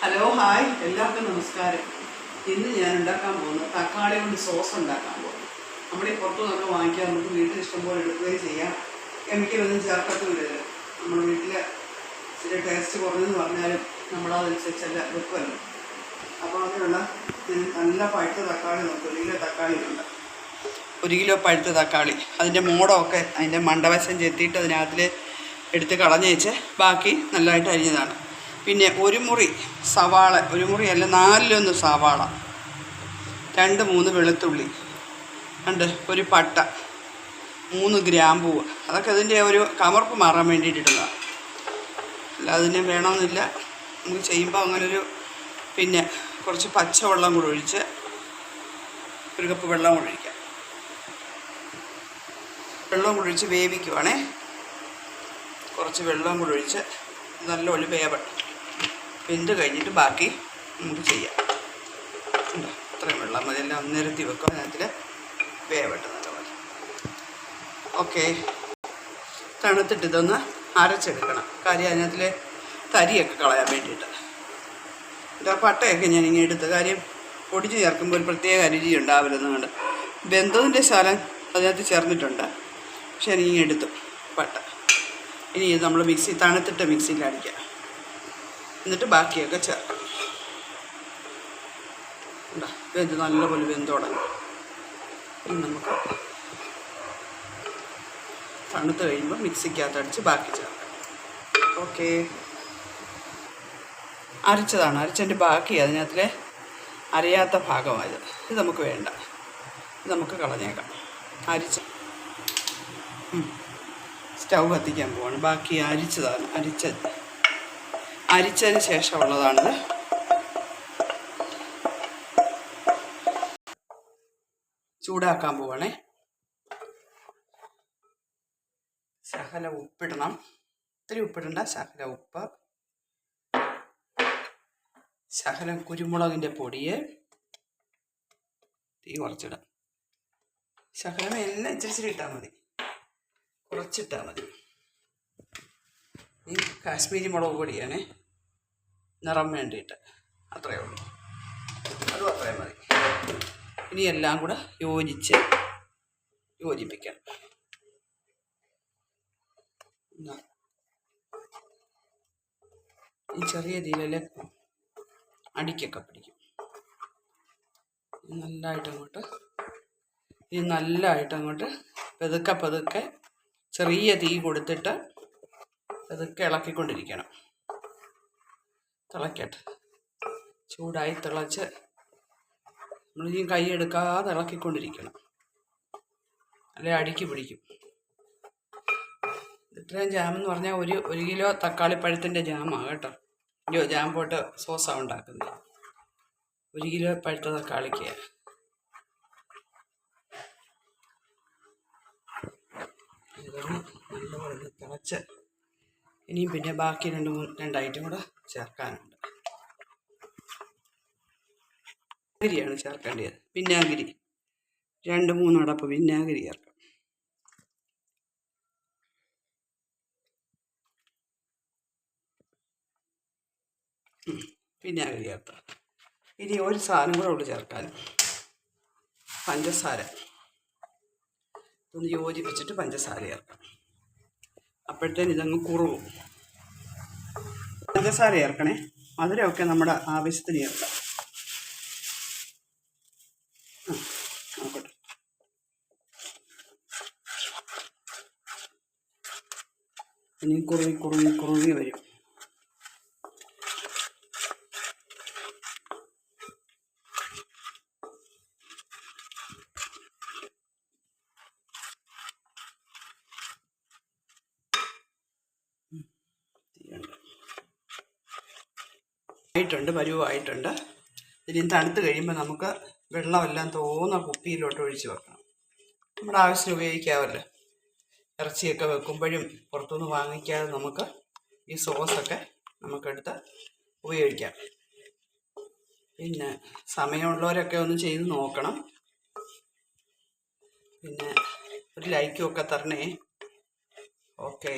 Hello hi എല്ലാവർക്കും നമസ്കാരം. ഇന്ന് ഞാൻ ഉണ്ടാക്കാൻ പോകുന്നത് തക്കാളി കൊണ്ട് സോസ് ഉണ്ടാക്കാൻ പോകുന്നു. നമ്മുടെ പുറത്തു നിന്നൊക്കെ വാങ്ങിക്കാൻ നമുക്ക് വീട്ടിൽ ഇഷ്ടംപോലെ എടുക്കുകയും ചെയ്യാം. കെമിക്കലൊന്നും ചേർക്കത്തുമില്ല നമ്മുടെ വീട്ടിൽ ഇച്ചിരി ടേസ്റ്റ് കുറഞ്ഞെന്ന് പറഞ്ഞാലും നമ്മളതനുസരിച്ചല്ല വെക്കുമല്ലോ. അപ്പോൾ അതിനുള്ള നല്ല പഴുത്ത തക്കാളി നമുക്ക് ഒരു കിലോ തക്കാളി ഉണ്ട് ഒരു കിലോ പഴുത്ത തക്കാളി. അതിന്റെ മോടമൊക്കെ അതിന്റെ മണ്ടവശം ചെത്തിയിട്ട് അതിനകത്തിൽ എടുത്ത് കളഞ്ഞേച്ച് ബാക്കി നല്ലതായിട്ട് അരിഞ്ഞതാണ്. പിന്നെ ഒരു മുറി സവാള ഒരു മുറി അല്ല നാലിലൊന്ന് സവാള. രണ്ട് മൂന്ന് വെളുത്തുള്ളി. ഉണ്ട് ഒരു പട്ട. മൂന്ന് ഗ്രാമ്പൂവ് അതൊക്കെ അതിന്റെ ഒരു കമർപ്പ് മാറാൻ വേണ്ടിയിട്ടുള്ളതാണ് അല്ല അതിന് വേണമെന്നില്ല. നമുക്ക് ചെയ്യുമ്പോൾ അങ്ങനൊരു പിന്നെ കുറച്ച് പച്ചവെള്ളം കൂടെ ഒഴിച്ച് ഒരു കപ്പ് വെള്ളം കൂടെ ഒഴിക്കാം. വെള്ളം കൂടെ ഒഴിച്ച് വേവിക്കുവാണേ. കുറച്ച് വെള്ളം കൂടെ ഒഴിച്ച് നല്ല നല്ലപോലെ വേവട്ടെ വെന്ത് കഴിഞ്ഞിട്ട് ബാക്കി നമുക്ക് ചെയ്യാം. ഇത്രയും വെള്ളം മതി. എല്ലാം നിരത്തി വെക്കും. അതിനകത്തിൽ വേവട്ടെ നല്ലപോലെ ഓക്കെ. തണുത്തിട്ട് ഇതൊന്ന് അരച്ചെടുക്കണം. കാര്യം അതിനകത്തിൽ തരിയൊക്കെ കളയാൻ വേണ്ടിയിട്ട്. ഇതാ പട്ടയൊക്കെ ഞാൻ ഇങ്ങനെ എടുത്ത് കാര്യം പൊടിച്ച് ചേർക്കുമ്പോൾ ഒരു പ്രത്യേക രുചി ഉണ്ടാവില്ലെന്നുകൊണ്ട് ബന്ധുവിന്റെ ശാലം അതിനകത്ത് ചേർന്നിട്ടുണ്ട്. പക്ഷെ ഞാനിങ്ങനെ എടുത്തു. പട്ട. ഇനി ഇത് നമ്മൾ മിക്സി തണുത്തിട്ട് മിക്സിയിൽ അടിക്കാം എന്നിട്ട് ബാക്കിയൊക്കെ ചേർക്കാം. ഉണ്ടോ? വെന്ത് നല്ലപോലെ വെന്ത് തുടങ്ങി. നമുക്ക് തണുത്ത് കഴിയുമ്പോൾ മിക്സിക്കകത്ത് അടിച്ച് ബാക്കി ചേർക്കാം. ഓക്കെ. അരച്ചതാണ്. അരച്ചതിന്റെ ബാക്കി അതിനകത്തിലെ അറിയാത്ത ഭാഗമായത്. ഇത് നമുക്ക് വേണ്ട. ഇത് നമുക്ക് കളഞ്ഞേക്കാം. അരിച്ച് സ്റ്റൗ കത്തിക്കാൻ പോവാണ്. ബാക്കി അരിച്ചതാണ്. അരിച്ചത് അരിച്ചതിന് ശേഷമുള്ളതാണിത്. ചൂടാക്കാൻ പോവാണേ. ശകല ഉപ്പിടണം. ഒത്തിരി ഉപ്പിടണ്ട. ശകല ഉപ്പ്. ശകലം കുരുമുളകിന്റെ പൊടിയെ. തീ കുറച്ചിടാം. ശകലം എല്ലാം ഇച്ചിരി ഇച്ചിരി ഇട്ടാൽ മതി. കുറച്ചിട്ടാൽ മതി. ഈ കാശ്മീരി മുളക് പൊടിയാണേ. നിറം വേണ്ടിയിട്ട്. അത്രയേ ഉള്ളൂ. അതും അത്രയും മതി. ഇനി എല്ലാം കൂടെ യോജിച്ച് യോജിപ്പിക്കണം. ഈ ചെറിയ രീതിയിൽ അടിക്കൊക്കെ പിടിക്കും. നല്ലതായിട്ട് അങ്ങോട്ട് ഇത് നല്ലതായിട്ട് അങ്ങോട്ട് പതുക്കെ പതുക്കെ ചെറിയ തീ കൊടുത്തിട്ട് പതുക്കെ ഇളക്കിക്കൊണ്ടിരിക്കണം. തിളക്കട്ടെ. ചൂടായി തിളച്ച് നമ്മളിനി കൈ എടുക്കാതെ ഇളക്കിക്കൊണ്ടിരിക്കണം അല്ലെ അടിക്ക് പിടിക്കും. ഇത്രയും ജാമെന്ന് പറഞ്ഞാൽ ഒരു ഒരു കിലോ തക്കാളി പഴത്തിന്റെ ജാമാണ് കേട്ടോ. അയ്യോ ജാം പോട്ട് സോസാണ് ഉണ്ടാക്കുന്നത് ഒരു കിലോ പഴുത്ത തക്കാളിക്ക്. നല്ലപോലെ തിളച്ച്. ഇനിയും പിന്നെ ബാക്കി രണ്ട് മൂന്ന് രണ്ട് ഐറ്റം കൂടെ ചേർക്കാനുണ്ട്. വിനാഗിരിയാണ് ചേർക്കേണ്ടത്. വിനാഗിരി. രണ്ട് മൂന്നടപ്പ് വിനാഗിരി ചേർക്കാം. വിനാഗിരി ചേർക്കാം ഇനി ഒരു സാധനം കൂടെ ഉള്ളു ചേർക്കാൻ. പഞ്ചസാര. ഒന്ന് യോജിപ്പിച്ചിട്ട് പഞ്ചസാര ചേർക്കാം. അപ്പോഴത്തേന് ഇതങ്ങ് കുറുവും. പഞ്ചസാര ചേർക്കണേ. മധുരമൊക്കെ നമ്മുടെ ആവശ്യത്തിന് ചേർക്കാം. ഇനി കുറുകി കുറുകി കുറുകി വരും. ആയിട്ടുണ്ട് പരുവായിട്ടുണ്ട് ഇനി തണുത്ത് കഴിയുമ്പോൾ നമുക്ക് വെള്ളമെല്ലാം തോന്ന കുപ്പിയിലോട്ട് ഒഴിച്ച് വെക്കണം. നമ്മുടെ ആവശ്യത്തിന് ഉപയോഗിക്കാമല്ലോ ഇറച്ചിയൊക്കെ വെക്കുമ്പോഴും പുറത്തുനിന്ന് വാങ്ങിക്കാതെ നമുക്ക് ഈ സോസൊക്കെ നമുക്കെടുത്ത് ഉപയോഗിക്കാം. പിന്നെ സമയമുള്ളവരൊക്കെ ഒന്ന് ചെയ്ത് നോക്കണം. പിന്നെ ഒരു ലൈക്കും ഒക്കെ തരണേ. ഓക്കേ.